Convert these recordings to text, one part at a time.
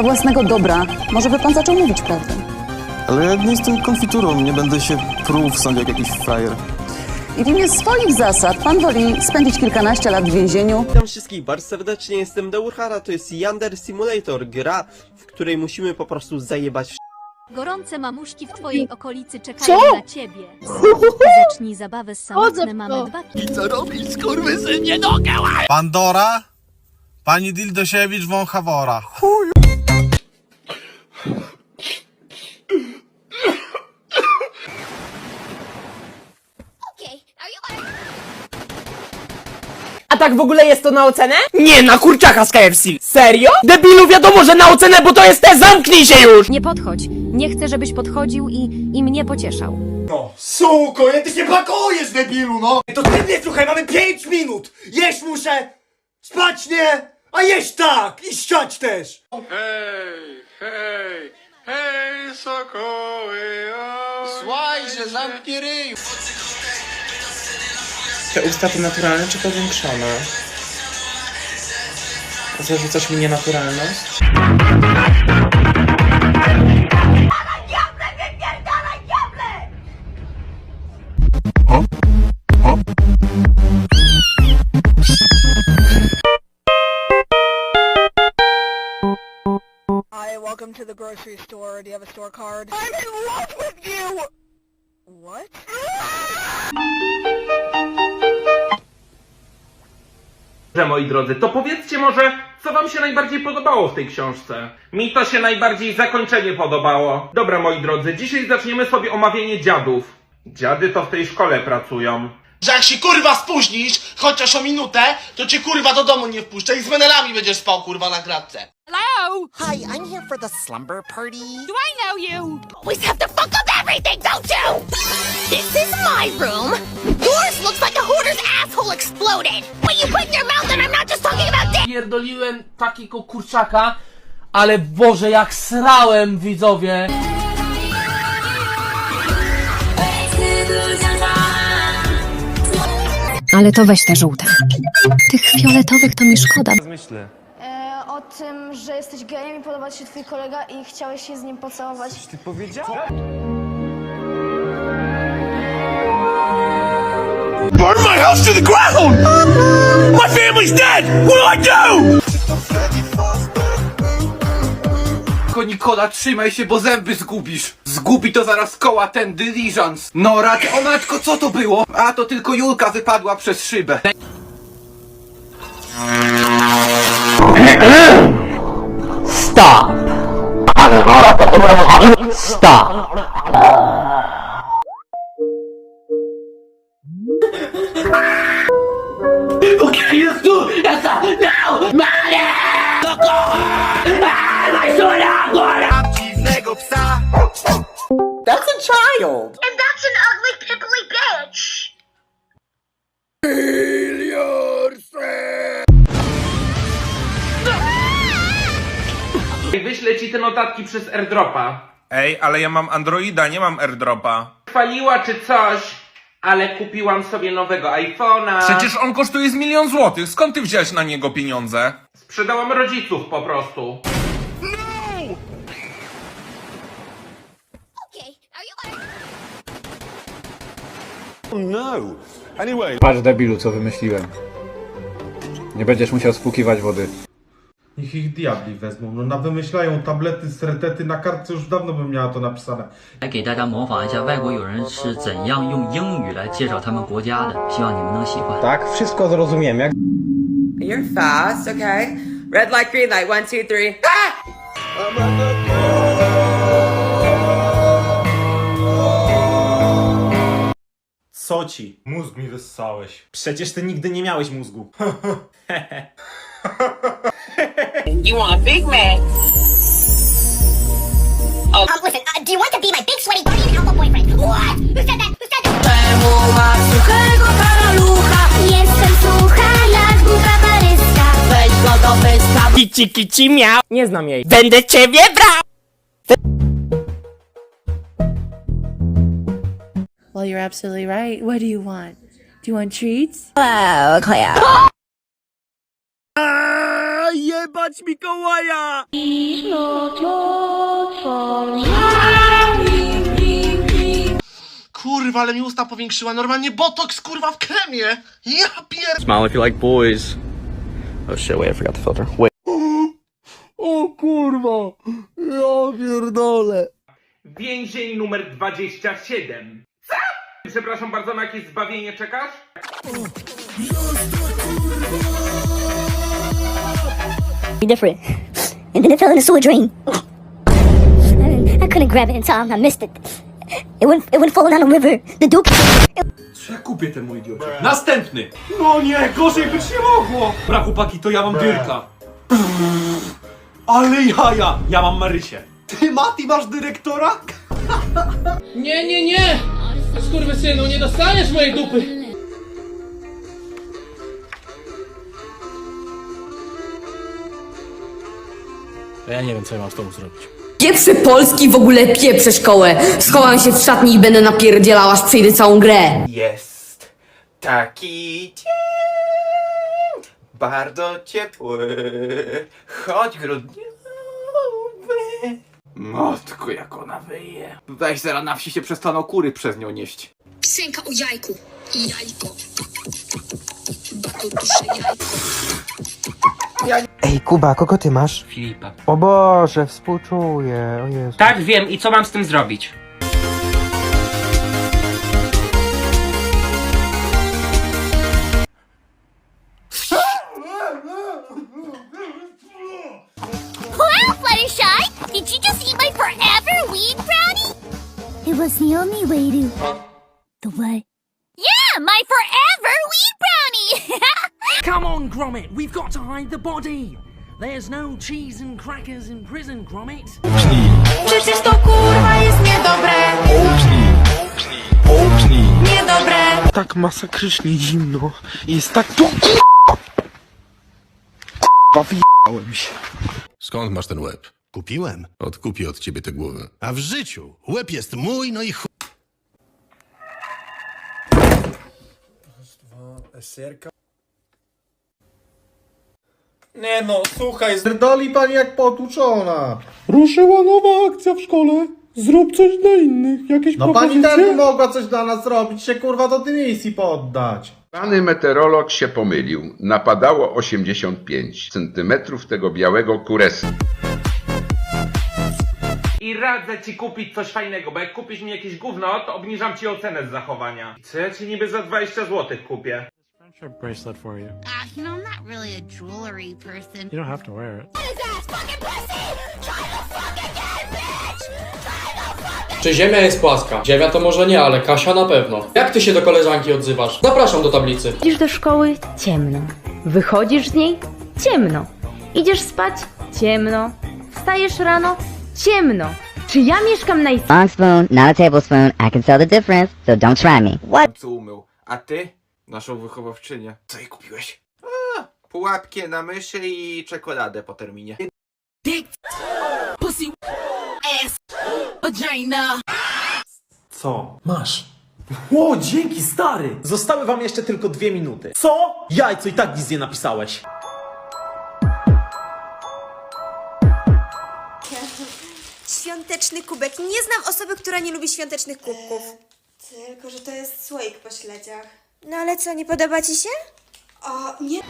Dla własnego dobra. Może by pan zaczął mówić prawdę. Ale ja nie jestem konfiturą, nie będę się pruł w sądzie jak jakiś frajer. I w imię swoich zasad pan woli spędzić kilkanaście lat w więzieniu, Witam wszystkich bardzo serdecznie, jestem Deurhara, to jest Yander Simulator, gra, w której musimy po prostu zajebać Gorące mamuśki w twojej okolicy czekają na ciebie. Zacznij zabawę z samotne mamy dwa Pandora? Pani Dildosiewicz Wąchawora. A tak w ogóle jest to na ocenę? Nie, na kurczaka z KFC. Serio? Debilu, wiadomo, że na ocenę, bo to jest te, zamknij się już! Nie podchodź. Nie chcę, żebyś podchodził i, i mnie pocieszał. Suko, ja ty się pakujesz, debilu, no! To ty mnie słuchaj, mamy 5 minut! Jeść muszę! Spać nie! A jeść tak! I ściać też! Te usta to naturalne czy powiększone? Zarzucasz mi nienaturalność? Hi, welcome to the grocery store. Do you have a store card? I'm in love with you! What? Dobrze, moi drodzy, to powiedzcie może, co wam się najbardziej podobało w tej książce? Mi to się najbardziej zakończenie podobało. Dobra, moi drodzy, dzisiaj zaczniemy sobie omawianie dziadów. Dziady to w tej szkole pracują. Że jak się kurwa spóźnisz, chociaż o minutę, to cię kurwa do domu nie wpuszczę i z menelami będziesz spał kurwa na klatce. Hi, I'm here for the slumber party. Do I know you? Always have to fuck up everything, don't you? This is my room. Yours looks like a hoarder's asshole exploded. What you put in your mouth, and I'm not just talking about dick. Pierdoliłem takiego kurczaka, ale Boże, jak srałem, widzowie! Ale to weź te żółte. Tych fioletowych to mi szkoda. E, o tym, że jesteś gejem i podoba ci się twój kolega i chciałeś się z nim pocałować. Burn my house to the ground! My family's dead! What do I do? Nikola, trzymaj się, bo zęby zgubisz. Zgubi to zaraz koła ten diligence. No rat, o matko, co to było? A to tylko Julka wypadła przez szybę. Stop! Stop! Dziwnego psa! That's a child! And that's an ugly, pickly bitch. Wyślę ci te notatki przez airdropa. Ej, ale ja mam Androida, nie mam AirDropa. Chwaliła czy coś, ale kupiłam sobie nowego iPhone'a. Przecież on kosztuje z milion złotych. Skąd ty wziąłeś na niego pieniądze? Sprzedałam rodziców po prostu. Okay, are you... Patrz debilu, co wymyśliłem. Nie będziesz musiał spłukiwać wody. Niech ich diabli wezmą. No na wymyślają tablety, sretety na kartce już dawno bym miała to napisane. 来给大家模仿一下外国友人是怎样用英语来介绍他们国家的，希望你们能喜欢。 Tak, wszystko zrozumiem. Jak You're fast, okay? Red light, green light, one, two, three. Co ci? Mózg mi wyssałeś. Przecież ty nigdy nie miałeś mózgu. You want a Big Mac? Oh. Um, listen, uh, do you want to be my big sweaty guardian alpha boyfriend? What? Who said that? Who said that? Jestem sucha jak paryska. Weź go do pyska. Kici, kici, miał! Nie znam jej. Będę ciebie brał! Well, you're absolutely right. What do you want? Do you want treats? Hello, Cleo. Eee, jebać Mikołaja! Kurwa, ale mi usta powiększyła. Normalnie botoks, kurwa, w kremie! Ja pier... Smile if you like boys. Oh shit, wait, I forgot the filter. Wait. O kurwa! Ja pierdolę! Więzień numer 27. Co? Przepraszam bardzo, na jakieś zbawienie czekasz? Different. And then it fell into a drain. I couldn't grab it in time. I missed it. It went, it went falling down the river. The Duke. Ja kupię temu idiocie. Następny! No nie, gorzej być nie mogło. Bra chłopaki, to ja mam Dyrka. Ale jaja! Ja mam Marysię. Ty, Mati, masz dyrektora? Nie, nie, nie! Skurwysynu, nie dostaniesz mojej dupy! Ja nie wiem, co ja mam z tobą zrobić. Pieprzę Polski w ogóle pieprzę szkołę. Schowam się w szatni i będę napierdzielał, aż przejdę całą grę. Jest taki dzień, bardzo ciepły, choć grudniowy. Matko, jak ona wyje. Weź zera na wsi się przestaną kury przez nią nieść. Psenka o jajku. Jajko. Dusze jajko. Ej, Kuba, kogo ty masz? Filipa. O Boże, współczuję, o Jezu. Tak, wiem. I co mam z tym zrobić? Was the only way to. The what? Yeah, my forever weed brownie! Come on, Gromit, we've got to hide the body. There's no cheese and crackers in prison, Gromit. Przecież to kurwa jest niedobre. Niedobre. Tak masakrycznie zimno. Jest tak tu... Kurwa, wyjebałem się. Skąd masz ten łeb? Kupiłem. Odkupię od ciebie tę głowę. A w życiu łeb jest mój, no i chuj. Nie no, słuchaj, Dali pani jak potłuczona. Ruszyła nowa akcja w szkole. Zrób coś dla innych. Jakieś No pani też by mogła coś dla nas zrobić, się kurwa do tej misji poddać. Pany meteorolog się pomylił. Napadało 85 centymetrów tego białego kuresu. I radzę ci kupić coś fajnego, bo jak kupisz mi jakieś gówno, to obniżam ci ocenę z zachowania. Co ja ci niby za 20 zł kupię? bracelet for you. Ah, you know, I'm not really a jewelry person. You don't have to wear it. Czy Ziemia jest płaska? Ziemia to może nie, ale Kasia na pewno. Jak ty się do koleżanki odzywasz? Zapraszam do tablicy. Idziesz do szkoły ciemno. Wychodzisz z niej ciemno. Idziesz spać ciemno. Wstajesz rano ciemno. Czy ja mieszkam na Long spoon, not a tablespoon. I can tell the difference, so don't try me. What? Co umył? A ty? Naszą wychowawczynię. Co jej kupiłeś? A, pułapkę na myszy i czekoladę po terminie. Co? Masz. O, dzięki stary! Zostały wam jeszcze tylko dwie minuty. Co? Jajco, i tak nic nie napisałeś. Świąteczny kubek. Nie znam osoby, która nie lubi świątecznych kubków. Tylko, że to jest słoik po śledziach. No ale co, nie podoba ci się? O, nie.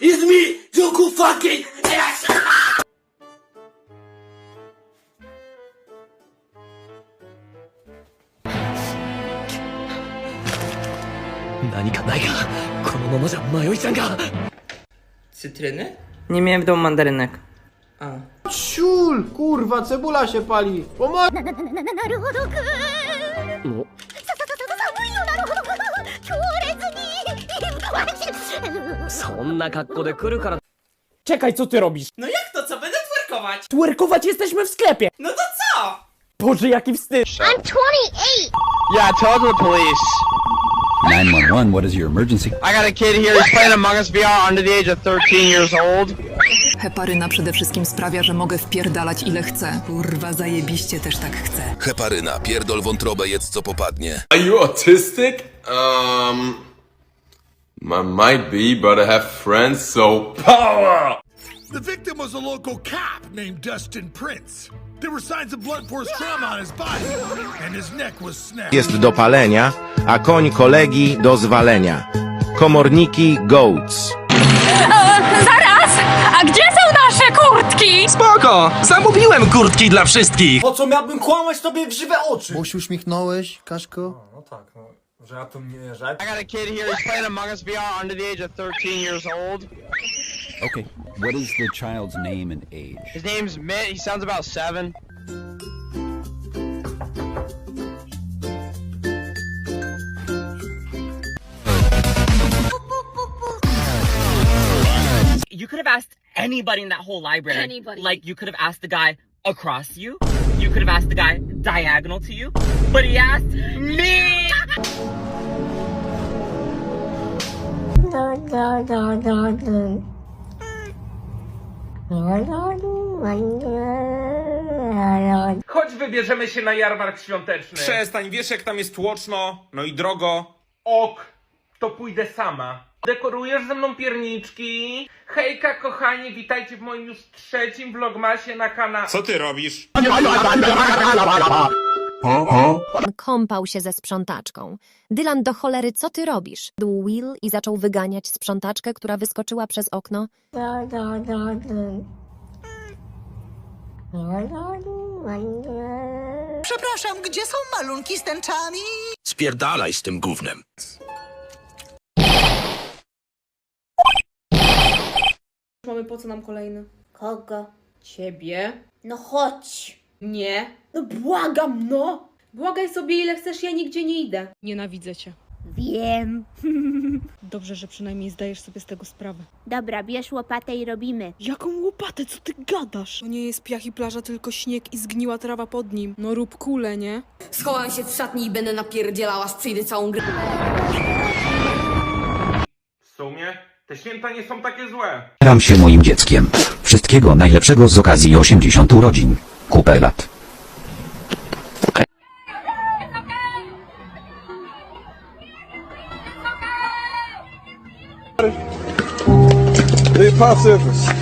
It's me, Joku fucking Cytryny? Nie miałem w domu mandarynek. Ciul, kurwa, cebula się pali. Pomoc! なるほどくー。さささささ寒いよなるほどく強烈にそんな格好で来るから。Czekaj, co ty robisz? No jak to, co? Będę twerkować? Twerkować jesteśmy w sklepie. No to co? Boże, jaki wstyd. I'm 28! Yeah, tell the police. 911, what is your emergency? I got a kid here. He's playing Among Us VR under the age of 13 years old. Heparyna przede wszystkim sprawia, że mogę wpierdalać ile chcę. Kurwa, zajebiście też tak chcę. Heparyna, pierdol wątrobę, jedz co popadnie. Are you autistic? Um, I might be, but I have friends, so power! The victim was a local cop named Dustin Prince. There were signs of blunt force trauma on his body, and his neck was snapped. Jest do palenia, a koń kolegi do zwalenia. Komorniki Goats. zaraz! A gdzie są nasze kurtki? Spoko! Zamówiłem kurtki dla wszystkich! Po co miałbym kłamać tobie w żywe oczy? Bo się uśmiechnąłeś, Kaszko? No tak, no, że ja to nie, że... I got a kid here, he's playing Among Us VR under the age of 13 years old. Okay, what is the child's name and age? His name's Mitt, he sounds about seven. Could have asked anybody in that whole library. Anybody. Like, you could have asked the guy across you. You could have asked the guy diagonal to you. But he asked me! Chodź wybierzemy się na jarmark świąteczny. Przestań, wiesz jak tam jest tłoczno, no i drogo. Ok, to pójdę sama. Dekorujesz ze mną pierniczki? Hejka kochani, witajcie w moim już trzecim vlogmasie na kanale. Co ty robisz? Kąpał się ze sprzątaczką. Dylan, do cholery, co ty robisz? Dł Will i zaczął wyganiać sprzątaczkę, która wyskoczyła przez okno. Przepraszam, gdzie są malunki z tęczami? Spierdalaj z tym gównem. Mamy po co nam kolejny? Kogo? Ciebie? No chodź. Nie. No błagam, no! Błagaj sobie ile chcesz, ja nigdzie nie idę. Nienawidzę cię. Wiem. Dobrze, że przynajmniej zdajesz sobie z tego sprawę. Dobra, bierz łopatę i robimy. Jaką łopatę? Co ty gadasz? To nie jest piach i plaża, tylko śnieg i zgniła trawa pod nim. No rób kulę, nie? Schowam się w szatni i będę napierdzielała, aż przyjdę całą grę. Te święta nie są takie złe. Staram się moim dzieckiem. Wszystkiego najlepszego z okazji 80 urodzin. Kupę lat. Hey, Popsicles.